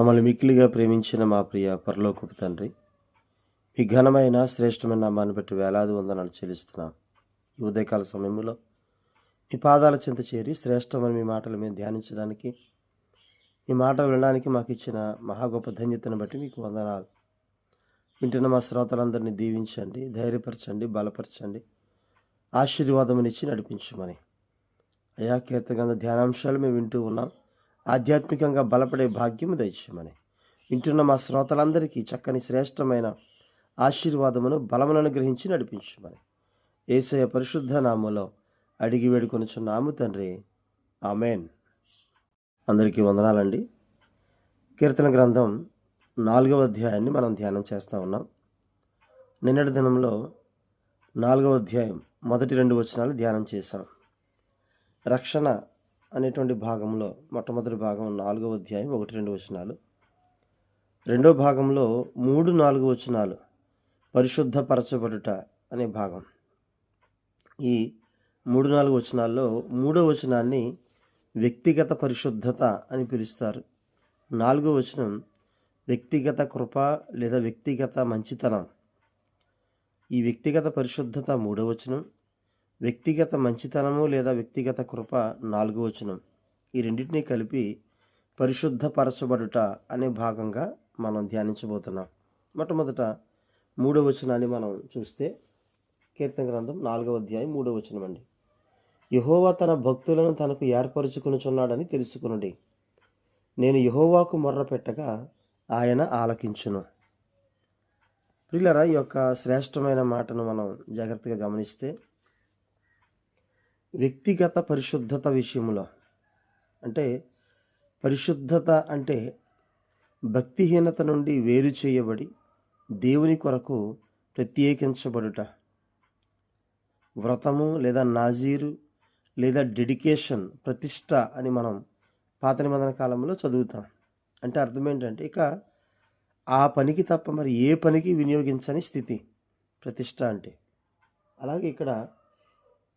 మమ్మల్ని మిక్కిలిగా ప్రేమించిన మా ప్రియ పరలోకపు తండ్రి మీ ఘనమైన శ్రేష్టమైన నామాన్ని బట్టి వేలాది వందనాలు చెల్లిస్తున్నాం. ఈ ఉదయకాల సమయంలో మీ పాదాల చింత చేరి శ్రేష్టమైన మీ మాటలు మేము ధ్యానించడానికి మీ మాటలు వినడానికి మాకు ఇచ్చిన మహా గొప్ప ధన్యతను బట్టి మీకు వందనాలు. వింటున్న మా శ్రోతలందరినీ దీవించండి ధైర్యపరచండి బలపరచండి ఆశీర్వాదమునిచ్చి నడిపించమని. అయా కీర్తగంధ ధ్యానాంశాలు మేము వింటూ ఉన్నాం. ఆధ్యాత్మికంగా బలపడే భాగ్యము దయచేయమని. వింటున్న మా శ్రోతలందరికీ చక్కని శ్రేష్టమైన ఆశీర్వాదమును బలములను గ్రహించి నడిపించమని. ఏసయ పరిశుద్ధ నామంలో అడిగి వేడుకొనుచున్నాము తండ్రి. ఆమెన్. అందరికీ వందనాలండి. కీర్తన గ్రంథం నాలుగవ అధ్యాయాన్ని మనం ధ్యానం చేస్తూ ఉన్నాం. నిన్నటి దినంలో నాలుగవ అధ్యాయం మొదటి రెండు వచనాలు ధ్యానం చేశాం. రక్షణ అనేటువంటి భాగంలో మొట్టమొదటి భాగం నాలుగవ అధ్యాయం ఒకటి రెండు వచనాలు. రెండో భాగంలో మూడు నాలుగు వచనాలు పరిశుద్ధపరచబడుట అనే భాగం. ఈ మూడు నాలుగు వచనాల్లో మూడో వచనాన్ని వ్యక్తిగత పరిశుద్ధత అని పిలుస్తారు. నాలుగో వచనం వ్యక్తిగత కృప లేదా వ్యక్తిగత మంచితనం. ఈ వ్యక్తిగత పరిశుద్ధత మూడో వచనం వ్యక్తిగత మంచితనము లేదా వ్యక్తిగత కృప నాలుగో వచనం. ఈ రెండింటినీ కలిపి పరిశుద్ధపరచబడుట అనే భాగంగా మనం ధ్యానించబోతున్నాం. మొట్టమొదట మూడో వచనాన్ని మనం చూస్తే కీర్తన గ్రంథం నాలుగవ అధ్యాయం మూడో వచనం అండి. యహోవా తన భక్తులను తనకు ఏర్పరచుకునిచున్నాడని తెలుసుకునుడి. నేను యహోవాకు మొర్ర పెట్టగా ఆయన ఆలకించును. ప్రిల్లరా ఈ యొక్క శ్రేష్టమైన మాటను మనం జాగ్రత్తగా గమనిస్తే వ్యక్తిగత పరిశుద్ధత విషయంలో. అంటే పరిశుద్ధత అంటే భక్తిహీనత నుండి వేరు చేయబడి దేవుని కొరకు ప్రత్యేకించబడుట. వ్రతము లేదా నాజీరు లేదా డెడికేషన్ ప్రతిష్ట అని మనం పాత నిబంధన కాలంలో చదువుతాం. అంటే అర్థం ఏంటంటే ఇక ఆ పనికి తప్ప మరి ఏ పనికి వినియోగించని స్థితి ప్రతిష్ట అంటే. అలాగే ఇక్కడ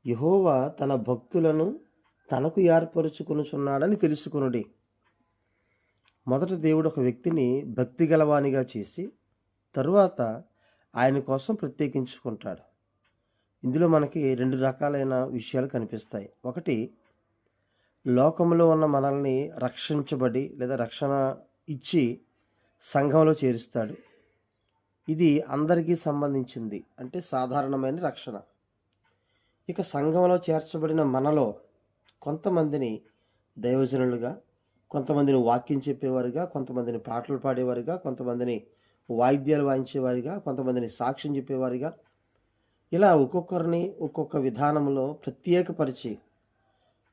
యహోవా తన భక్తులను తనకు ఏర్పరుచుకునుచున్నాడని తెలుసుకునుడి. మొదట దేవుడు ఒక వ్యక్తిని భక్తి గలవానిగా చేసి తరువాత ఆయన కోసం ప్రత్యేకించుకుంటాడు. ఇందులో మనకి రెండు రకాలైన విషయాలు కనిపిస్తాయి. ఒకటి లోకంలో ఉన్న మనల్ని రక్షించబడి లేదా రక్షణ ఇచ్చి సంఘంలో చేరుస్తాడు. ఇది అందరికీ సంబంధించింది. అంటే సాధారణమైన రక్షణ. ఇక సంఘంలో చేర్చబడిన మనలో కొంతమందిని దైవజనులుగా కొంతమందిని వాక్యం చెప్పేవారుగా కొంతమందిని పాటలు పాడేవారుగా కొంతమందిని వాయిద్యాలు వాయించేవారిగా కొంతమందిని సాక్ష్యం చెప్పేవారిగా. ఇలా ఒక్కొక్కరిని ఒక్కొక్క విధానంలో ప్రత్యేకపరిచి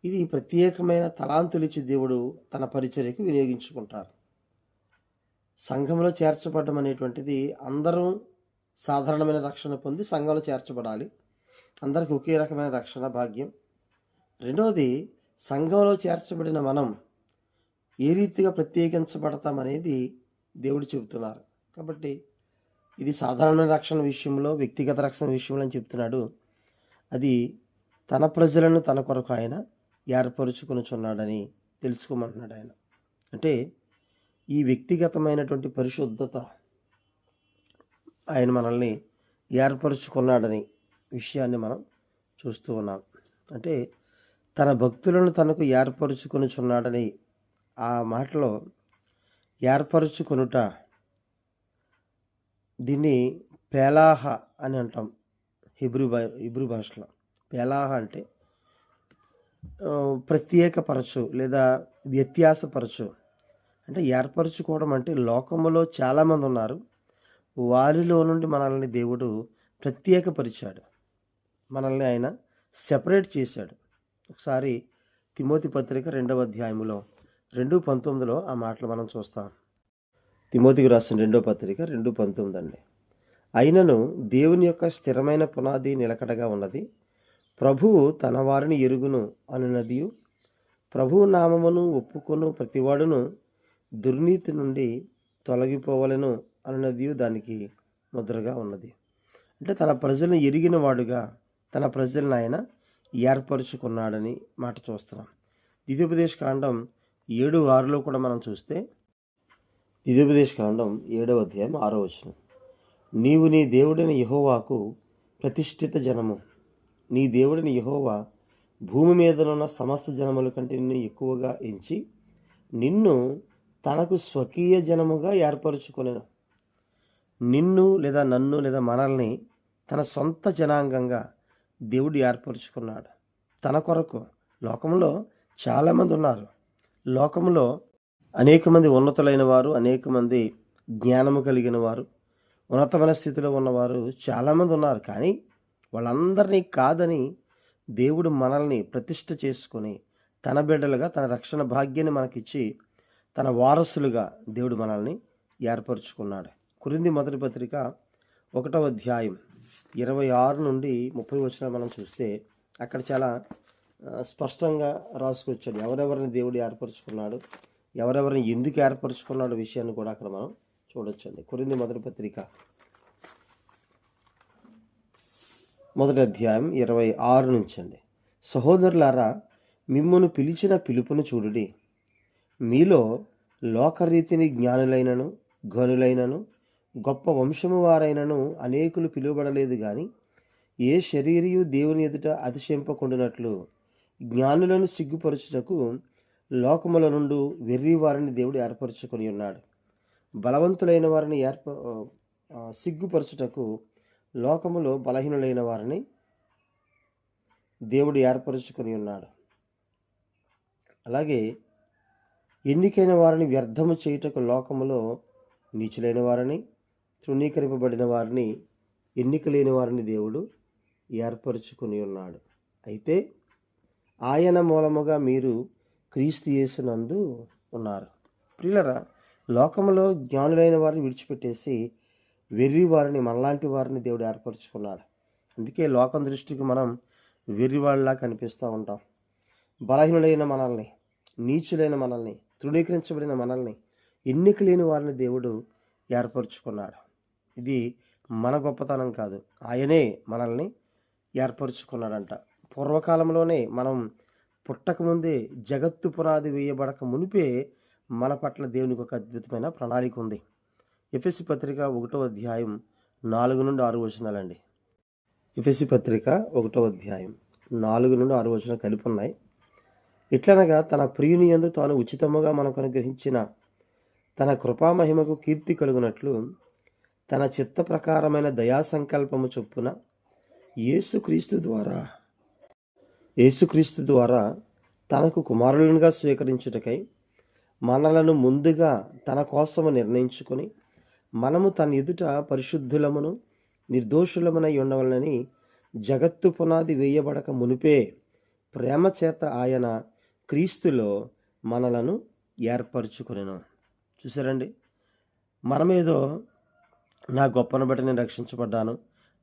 ఇది ప్రత్యేకమైన తలాంతులిచ్చి దేవుడు తన పరిచర్యకు వినియోగించుకుంటారు. సంఘంలో చేర్చబడడం అనేటువంటిది అందరం సాధారణమైన రక్షణ పొంది సంఘంలో చేర్చబడాలి. అందరికీ ఒకే రకమైన రక్షణ భాగ్యం. రెండవది సంఘంలో చేర్చబడిన మనం ఏ రీతిగా ప్రత్యేకించబడతామనేది దేవుడు చెబుతున్నారు. కాబట్టి ఇది సాధారణ రక్షణ విషయంలో వ్యక్తిగత రక్షణ విషయంలో అని చెప్తున్నాడు. అది తన ప్రజలను తన కొరకు ఆయన ఏర్పరుచుకునిచున్నాడని తెలుసుకోమంటున్నాడు ఆయన. అంటే ఈ వ్యక్తిగతమైనటువంటి పరిశుద్ధత ఆయన మనల్ని ఏర్పరుచుకున్నాడని విషయాన్ని మనం చూస్తూ ఉన్నాం. అంటే తన భక్తులను తనకు ఏర్పరుచుకొనుచున్నాడని ఆ మాటలో ఏర్పరుచుకొనుట దీన్ని పేలాహ అని అంటాం హిబ్రూ భా హిబ్రూ భాషలో. పేలాహ అంటే ప్రత్యేకపరచు లేదా వ్యత్యాసపరచు. అంటే ఏర్పరచుకోవడం అంటే లోకములో చాలామంది ఉన్నారు. వారిలో నుండి మనల్ని దేవుడు ప్రత్యేకపరిచాడు. మనల్ని ఆయన సెపరేట్ చేశాడు. ఒకసారి తిమోతి పత్రిక రెండవ అధ్యాయములో రెండు పంతొమ్మిదిలో ఆ మాటలు మనం చూస్తాం. తిమోతికి రాసిన రెండో పత్రిక రెండు పంతొమ్మిది అండి. అయినను దేవుని యొక్క స్థిరమైన పునాది నిలకడగా ఉన్నది. ప్రభువు తన వారిని ఎరుగును అనున్నది ప్రభువు నామమును ఒప్పుకొను ప్రతివాడును దుర్నీతి నుండి తొలగిపోవలను అనునదియు దానికి ముద్రగా ఉన్నది. అంటే తన ప్రజలను ఎరిగిన వాడుగా తన ప్రజలను ఆయన ఏర్పరుచుకున్నాడని మాట చూస్తున్నాం. ద్వితీయోపదేశ కాండం ఏడు ఆరులో కూడా మనం చూస్తే ద్వితీయోపదేశ కాండం ఏడవ అధ్యాయం ఆరో వచనం. నీవు నీ దేవుడైన యహోవాకు ప్రతిష్ఠిత జనము. నీ దేవుడిని యహోవా భూమి మీదనున్న సమస్త జనముల కంటే నిన్ను ఎక్కువగా ఎంచి నిన్ను తనకు స్వకీయ జనముగా ఏర్పరచుకొనెను. నిన్ను లేదా నన్ను లేదా మనల్ని తన సొంత జనాంగంగా దేవుడు ఏర్పరచుకున్నాడు. తన కొరకు లోకంలో చాలామంది ఉన్నారు. లోకంలో అనేక మంది ఉన్నతులైన వారు అనేక మంది జ్ఞానము కలిగిన వారు ఉన్నతమైన స్థితిలో ఉన్నవారు చాలామంది ఉన్నారు. కానీ వాళ్ళందరినీ కాదని దేవుడు మనల్ని ప్రతిష్ఠ చేసుకొని తన బిడ్డలుగా తన రక్షణ భాగ్యాన్ని మనకిచ్చి తన వారసులుగా దేవుడు మనల్ని ఏర్పరచుకున్నాడు. కురింది మొదటి పత్రిక ఒకటవ అధ్యాయం ఇరవై ఆరు నుండి ముప్పై వచ్చిన మనం చూస్తే అక్కడ చాలా స్పష్టంగా రాసుకొచ్చాడు. ఎవరెవరిని దేవుడు ఏర్పరచుకున్నాడు ఎవరెవరిని ఎందుకు ఏర్పరచుకున్నాడు విషయాన్ని కూడా అక్కడ మనం చూడొచ్చండి. కొరింది మొదటి పత్రిక మొదటి అధ్యాయం ఇరవై ఆరు నుంచి అండి. సహోదరులారా మిమ్మను పిలిచిన పిలుపును చూడుడి. మీలో లోకరీతిని జ్ఞానులైనను గనులైనను గొప్ప వంశము వారైనను అనేకులు పిలువబడలేదు కానీ ఏ శరీరియు దేవుని ఎదుట అతిశయింపకుండునట్లు జ్ఞానులను సిగ్గుపరచుటకు లోకముల నుండి వెర్రి వారిని దేవుడు ఏర్పరచుకొని ఉన్నాడు. బలవంతులైన వారిని ఏర్ప సిగ్గుపరచుటకు లోకములో బలహీనులైన వారిని దేవుడు ఏర్పరచుకొని ఉన్నాడు. అలాగే ఎన్నికైన వారిని వ్యర్థము చేయుటకు లోకములో నీచులైన వారిని తృణీకరింపబడిన వారిని ఎన్నిక లేని వారిని దేవుడు ఏర్పరచుకుని ఉన్నాడు. అయితే ఆయన మూలముగా మీరు క్రీస్తు యేసునందు ఉన్నారు. ప్రియులరా లోకంలో జ్ఞానులైన వారిని విడిచిపెట్టేసి వెర్రి వారిని మనలాంటి వారిని దేవుడు ఏర్పరచుకున్నాడు. అందుకే లోకం దృష్టికి మనం వెర్రివాళ్ళలా కనిపిస్తూ ఉంటాం. బలహీనులైన మనల్ని నీచులైన మనల్ని తృణీకరించబడిన మనల్ని ఎన్నిక లేని వారిని దేవుడు ఏర్పరచుకున్నాడు. ఇది మన గొప్పతనం కాదు. ఆయనే మనల్ని ఏర్పరచుకున్నాడంట. పూర్వకాలంలోనే మనం పుట్టకముందే జగత్తు పునాది వేయబడక మునిపే మన పట్ల దేవునికి ఒక అద్భుతమైన ప్రణాళిక ఉంది. ఎఫ్ఎస్సి పత్రిక ఒకటో అధ్యాయం నాలుగు నుండి ఆరు వచనాలండి. ఎఫ్ఎస్సి పత్రిక ఒకటో అధ్యాయం నాలుగు నుండి ఆరు వచనం కలిపి ఉన్నాయి. ఇట్లనగా తన ప్రియుని యందు తాను ఉచితముగా మనకు అనుగ్రహించిన తన కృపామహిమకు కీర్తి కలుగునట్లు తన చిత్త ప్రకారమైన దయా సంకల్పము చొప్పున యేసుక్రీస్తు ద్వారా యేసుక్రీస్తు ద్వారా తనకు కుమారులనుగా స్వీకరించుటకై మనలను ముందుగా తన కోసము నిర్ణయించుకొని మనము తన ఎదుట పరిశుద్ధులమును నిర్దోషులమునై ఉండవలనని జగత్తు పునాది వేయబడక మునిపే ప్రేమ చేత ఆయన క్రీస్తులో మనలను ఏర్పరచుకొనెను. చూసారండి మనమేదో నా గొప్పను బట్టి నేను రక్షించబడ్డాను.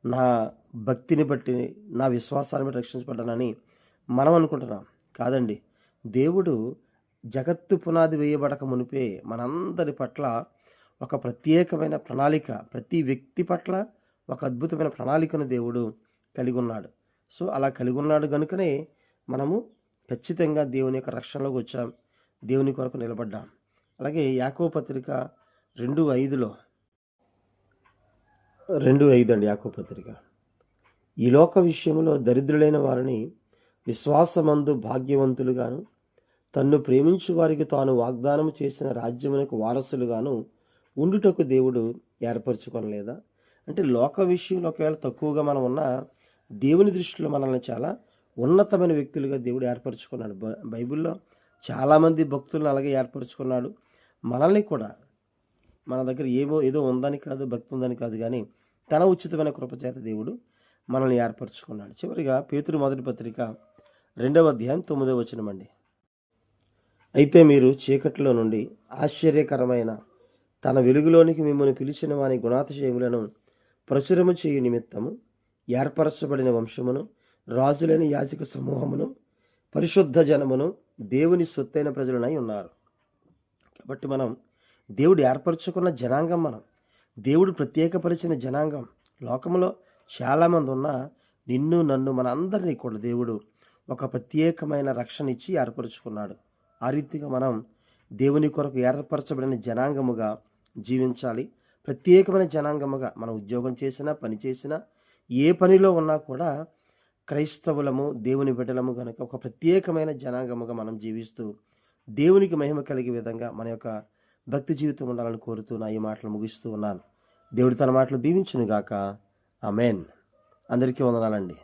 నా భక్తిని బట్టి నా విశ్వాసాన్ని బట్టి రక్షించబడ్డానని మనం అనుకుంటున్నాం. కాదండి దేవుడు జగత్తు పునాది వేయబడక మునిపే మనందరి పట్ల ఒక ప్రత్యేకమైన ప్రణాళిక ప్రతి వ్యక్తి పట్ల ఒక అద్భుతమైన ప్రణాళికను దేవుడు కలిగి ఉన్నాడు. సో అలా కలిగి ఉన్నాడు కనుకనే మనము ఖచ్చితంగా దేవుని యొక్క రక్షణలోకి వచ్చాం దేవుని కొరకు నిలబడ్డాం. అలాగే యాకో పత్రిక రెండు ఐదులో రెండు ఐదు అండి యాకో పత్రిక ఈ లోక విషయంలో దరిద్రులైన వారిని విశ్వాసమందు భాగ్యవంతులుగాను తన్ను ప్రేమించు వారికి తాను వాగ్దానం చేసిన రాజ్యమునకు వారసులుగాను ఉండుటకు దేవుడు ఏర్పరచుకొనలేదా? అంటే లోక విషయంలో ఒకవేళ తక్కువగా మనం ఉన్నా దేవుని దృష్టిలో మనల్ని చాలా ఉన్నతమైన వ్యక్తులుగా దేవుడు ఏర్పరచుకున్నాడు. బైబిల్లో చాలామంది భక్తులను అలాగే ఏర్పరచుకున్నాడు. మనల్ని కూడా మన దగ్గర ఏమో ఏదో ఉందని కాదు భక్తి ఉందని కాదు కానీ తన ఉచితమైన కృపచేత దేవుడు మనల్ని ఏర్పరచుకున్నాడు. చివరిగా పేతురు మొదటి పత్రిక రెండవ అధ్యాయం తొమ్మిదవ వచనమండి అయితే మీరు చీకట్లో నుండి ఆశ్చర్యకరమైన తన వెలుగులోనికి మిమ్మల్ని పిలిచిన వాని గుణాతిశయములను ప్రచురము చేయు నిమిత్తము ఏర్పరచబడిన వంశమును రాజులైన యాజక సమూహమును పరిశుద్ధ జనమును దేవుని సొత్తైన ప్రజలనై ఉన్నారు. కాబట్టి మనం దేవుడు ఏర్పరచుకున్న జనాంగం మనం. దేవుడు ప్రత్యేకపరిచిన జనాంగం. లోకంలో చాలామంది ఉన్నా నిన్ను నన్ను మనందరినీ కూడా దేవుడు ఒక ప్రత్యేకమైన రక్షణ ఇచ్చి ఏర్పరచుకున్నాడు. ఆ రీతిగా మనం దేవుని కొరకు ఏర్పరచబడిన జనాంగముగా జీవించాలి. ప్రత్యేకమైన జనాంగముగా మనం ఉద్యోగం చేసినా పని చేసినా ఏ పనిలో ఉన్నా కూడా క్రైస్తవులము దేవుని బిడ్డలము కనుక ఒక ప్రత్యేకమైన జనాంగముగా మనం జీవిస్తూ దేవునికి మహిమ కలిగే విధంగా మన యొక్క భక్తి జీవితం ఉండాలని కోరుతూ నా ఈ మాటలు ముగిస్తూ ఉన్నాను. దేవుడు తన మాటలు దీవించునుగాక. గాక అమేన్ అందరికీ వందనాలండి.